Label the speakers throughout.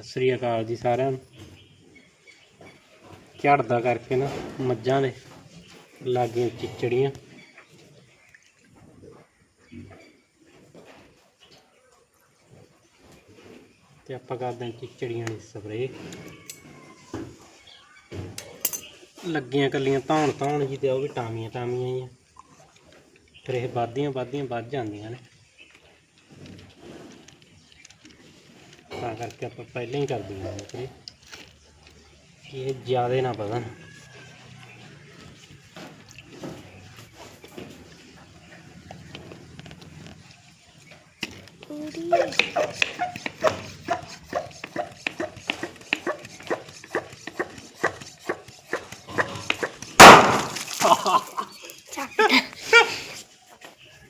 Speaker 1: ਸਤਿ ਸ੍ਰੀ ਅਕਾਲ ਜੀ ਸਾਰਿਆਂ ਨੂੰ। ਝੜਦਾ ਕਰਕੇ ਨਾ ਮੱਝਾਂ ਦੇ ਲਾਗੇ ਚਿਚੜੀਆਂ। ਤੇ ਆਪਾਂ ਕਰਦੇ ਹਾਂ ਚਿਚੜੀਆਂ ਦੀ ਸਪਰੇ ਲੱਗੀਆਂ ਕੱਲੀਆਂ ਧੌਣ ਧੌਣ ਜੀ ਤੇ ਉਹ ਵੀ ਟਾਮੀਆਂ ਟਾਮੀਆਂ ਹੀ ਫਿਰ ਇਹ ਵਾਧੀਆਂ ਵਾਧੀਆਂ ਵੱਧ ਜਾਂਦੀਆਂ ਨੇ। ਤਾਂ ਕਰਕੇ ਆਪਾਂ ਪਹਿਲਾਂ ਹੀ ਕਰ ਦਿੰਦੇ ਹਾਂ ਸਪਰੇਅ ਇਹ ਜ਼ਿਆਦਾ ਨਾ ਪਤਾ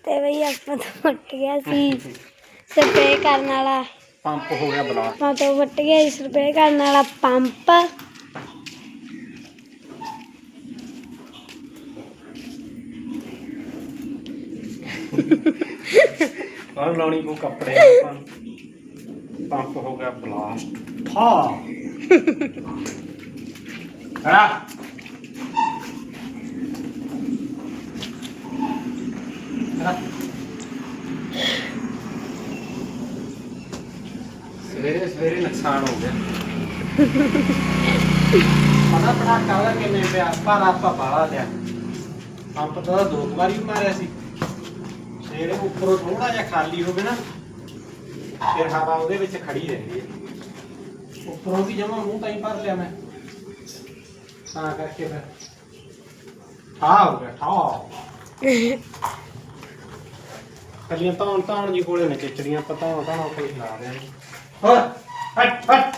Speaker 2: ਤੇ ਬਈ ਆਪਾਂ ਤੋਂ ਫਟ ਗਿਆ ਸੀ। ਸਪਰੇ ਕਰਨ ਵਾਲਾ।
Speaker 1: ਪੰਪ ਹੋ ਗਿਆ ਬਲਾ
Speaker 2: ਆਪਾਂ ਤੋਂ ਫਟ ਗਿਆ ਸੀ ਸਪਰੇ ਕਰਨ ਵਾਲਾ ਪੰਪ।
Speaker 1: ਬਾਹਰ ਲਾਉਣੀ ਕੋ ਕੱਪੜੇ। ਆਪਾਂ ਨੂੰ। ਪੰਪ ਹੋ ਗਿਆ ਬਲਾਸਟ। ਹਾਂ। ਹਾਂ? ਸਵੇਰੇ ਨੁਕਸਾਨ ਹੋ ਗਿਆ ਪਤਾ ਪਟਾਕਾ ਉਹਦਾ ਕਿੰਨੇ ਪਿਆ? ਪਰ ਆਪਾਂ ਬਾਹਲਾ ਲਿਆ। ਪੰਪ ਤਾਂ ਉਹਦਾ ਦੋ ਕੁ ਵਾਰੀ ਵੀ ਮਾਰਿਆ ਸੀ। ਜਿਹੜੇ ਉੱਪਰੋਂ ਥੋੜਾ ਜਿਹਾ ਖਾਲੀ ਹੋਵੇ ਨਾ, ਫਿਰ ਹਵਾ ਉਹਦੇ ਵਿੱਚ ਖੜੀ ਰਹਿੰਦੀ ਹੈ। ਉੱਪਰੋਂ ਵੀ ਜਮਾ ਮੂੰਹ ਤਾਂ ਹੀ ਭਰ ਲਿਆ ਮੈਂ। ਤਾਂ ਕਰਕੇ ਫਿਰ। ਠਾ ਹੋ ਗਿਆ ਠਾ ਕੱਲੀਆਂ ਧੌਣ ਧੌਣ ਜੀ ਕੋਲੇ ਨੇ ਚਿਚੜੀਆਂ ਪਤਾ ਹੋਣਾ ਤਾਂ ਕੋਈ ਲਾ ਰਿਆ ਹੋਰ? ਹਟ ਹਟ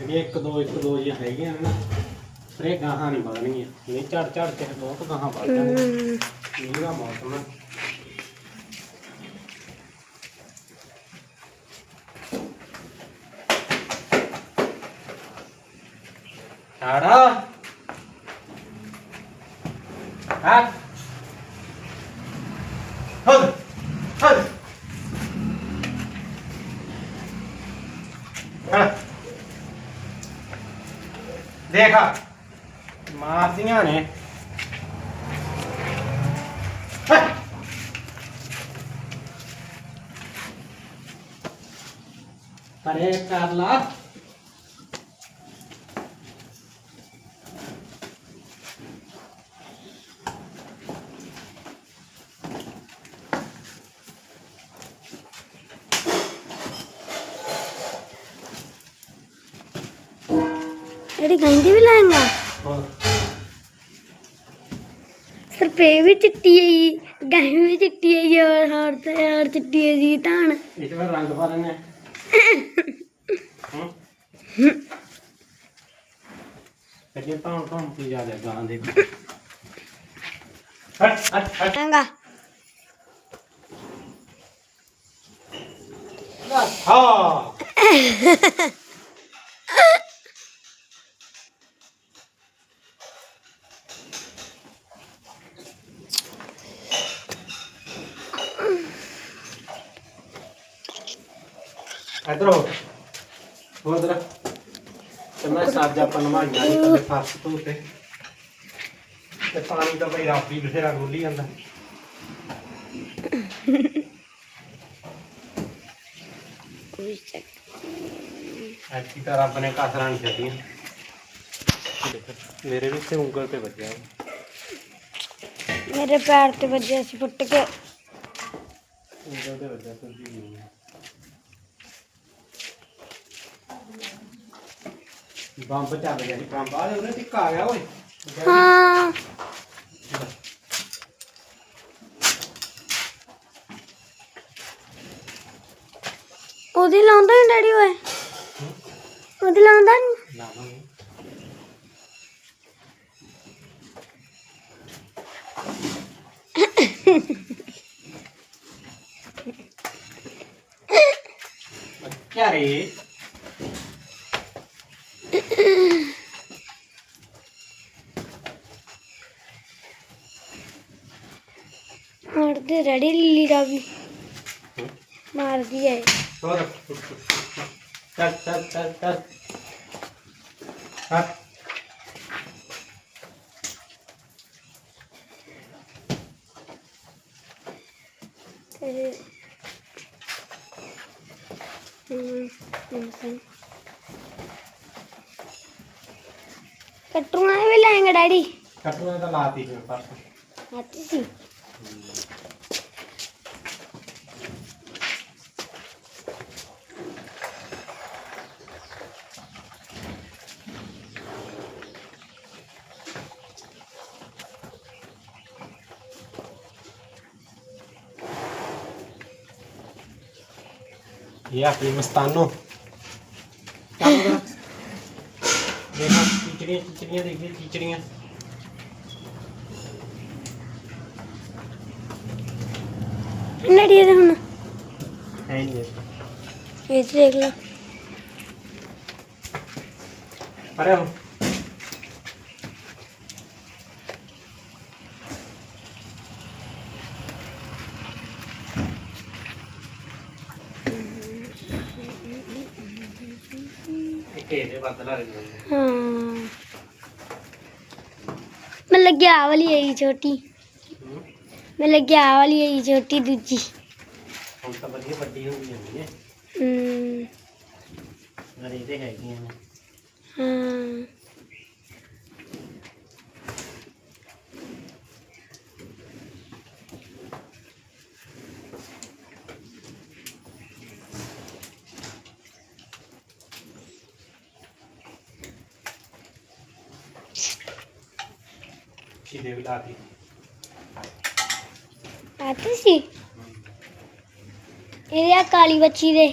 Speaker 1: ਇਹ ਇੱਕ ਦੋ ਇੱਕ ਦੋ ਜੀ ਹੈਗੀਆਂ ਨੇ ਨਾ। ਪਰ ਇਹ ਗਾਹਾਂ ਨਹੀਂ ਵਧਣਗੀਆਂ। ਨਹੀਂ ਝੜ ਝੜ ਕੇ ਬਹੁਤ ਗਾਹਾਂ ਵੱਧ ਜਾਣਗੀਆਂ। ਇਹਦਾ ਮੌਸਮ ਹੈ ਸਾਰਾ ਹਾਂ? ਹੱਦ ਹੱਦ ਹਾਂ ਦੇਖਾ। ਮਾਰਦੀਆਂ ਨੇ। ਹੈਂ। ਪਰੇ
Speaker 2: ਜਿਹੜੀ ਗੰਦੀ ਵੀ ਲਾਏਗਾ
Speaker 1: ਹੋਰ?
Speaker 2: ਸਰਪੇ ਵੀ ਚਿੱਟੀ ਆਈ ਗਾਈ ਵੀ ਚਿੱਟੀ ਆਈ ਔਰ ਹੋਰ ਤੇ ਹੋਰ ਚਿੱਟੀ ਆਈ ਜੀ ਧਾਨ।
Speaker 1: ਪਾ ਹਾਂ? ਤਾਂ ਤਾਂ ਜਾ ਹਟ ਇਧਰ ਹੋ ਹੋ ਇਧਰ। ਤੇ ਮੈਂ ਸਾਜ ਆਪਾਂ ਨਮਾਈਆਂ ਨਹੀਂ ਕਦੇ ਫਰਸ਼ ਤੋਂ ਤੇ ਤੇ ਪਾਣੀ ਤਾਂ ਬਈ ਰੱਬ ਬਥੇਰਾ ਰੋਲੀ ਜਾਂਦਾ। ਐਤੀ ਤਾਂ ਰੱਬ ਨੇ ਕਾਸਰਾਂ ਨਹੀਂ ਛੱਡੀਆਂ। ਦੇਖੋ, ਮੇਰੇ ਵੀ ਤੇ ਉਂਗਲ ਤੇ ਵੱਜਿਆ।
Speaker 2: ਮੇਰੇ ਪੈਰ ਤੇ ਵੱਜਿਆ ਸੀ ਫੁੱਟ ਕੇ।
Speaker 1: ਉਂਗਲ ਤੇ ਵੱਜਿਆ ਸੱਜੀ ਬੰਬ ਚੱਲ ਗਿਆ ਜੀ ਬੰਬ। ਆ ਉਹਨੇ ਟਿੱਕਾ ਆ ਗਿਆ ਓਏ।
Speaker 2: ਹਾਂ। ਉਹਦੀ ਲਾਉਂਦਾ ਨਹੀਂ ਡੈਡੀ ਓਏ? ਉਹਦੀ ਲਾਉਂਦਾ ਨਹੀਂ ਨਾ?
Speaker 1: ਨਾ ਕਿਆ ਰੇ
Speaker 2: ਮਾਰਦੇ ਰੈਡੀ ਲੀਲੀ ਦਾ ਵੀ ਮਾਰਦੀ ਹੈ
Speaker 1: ਹੋਰ ਚੱਲ ਚੱਲ ਚੱਲ ਚੱਲ ਹਟ
Speaker 2: ਤੇ ਹਮ, ਹਮ, ਕੱਟੂਆਂ ਵੀ ਲੈਂਗੇ ਡੈਡੀ
Speaker 1: ਕੱਟੂਆਂ ਤਾਂ ये अपनी मस्तानो चालू करो देखो चिचड़ियाँ चिचड़ियाँ देखिए चिचड़ियाँ
Speaker 2: ਲੜੀ ਦੇ ਹੁਣ
Speaker 1: है नहीं है
Speaker 2: ਇਹ 'ਚ ਦੇਖ ਲਓ
Speaker 1: अरे ਇਹਦੇ ਬਦਲਾ ਰਹੇ
Speaker 2: ਹਾਂ। ਮੈਂ ਲੱਗਿਆ ਵਾਲੀ ਹੈ ਛੋਟੀ। ਮੈਂ ਲੱਗਿਆ ਵਾਲੀ ਹੈ ਛੋਟੀ ਦੂਜੀ।
Speaker 1: ਹੁਣ ਤਾਂ ਵਧੀਆ ਵੱਡੀ ਹੁੰਦੀ ਜਾਂਦੀ ਹੈ।
Speaker 2: ਹਮ,
Speaker 1: ਗਰੇ ਤੇ ਹੈਗੀਆਂ ਨੇ।
Speaker 2: ਹਾਂ।
Speaker 1: ਕਿਦੇ ਵੀ ਲਾਤੀ
Speaker 2: ਆਤੀ ਸੀ ਇਹ ਆ ਕਾਲੀ ਬੱਚੀ ਦੇ।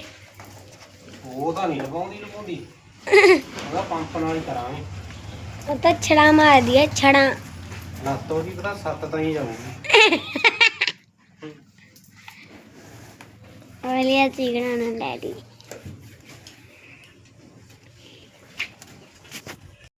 Speaker 1: ਉਹ ਤਾਂ ਨਹੀਂ ਲਗਾਉਂਦੀ ਲਗਾਉਂਦੀ ਉਹਦਾ ਪੰਪ ਨਾਲ ਹੀ ਕਰਾਂਗੇ।
Speaker 2: ਉਹ ਤਾਂ ਛੜਾ ਮਾਰਦੀ ਹੈ ਛੜਾ।
Speaker 1: ਲੱਤੋਂ ਦੀ ਪਤਾ ਸੱਤ ਤਾਂ ਹੀ ਜਾਊਗੀ।
Speaker 2: ਵਾਲੀਆ ਚੀਕਣਾ ਨਾ ਡੈਡੀ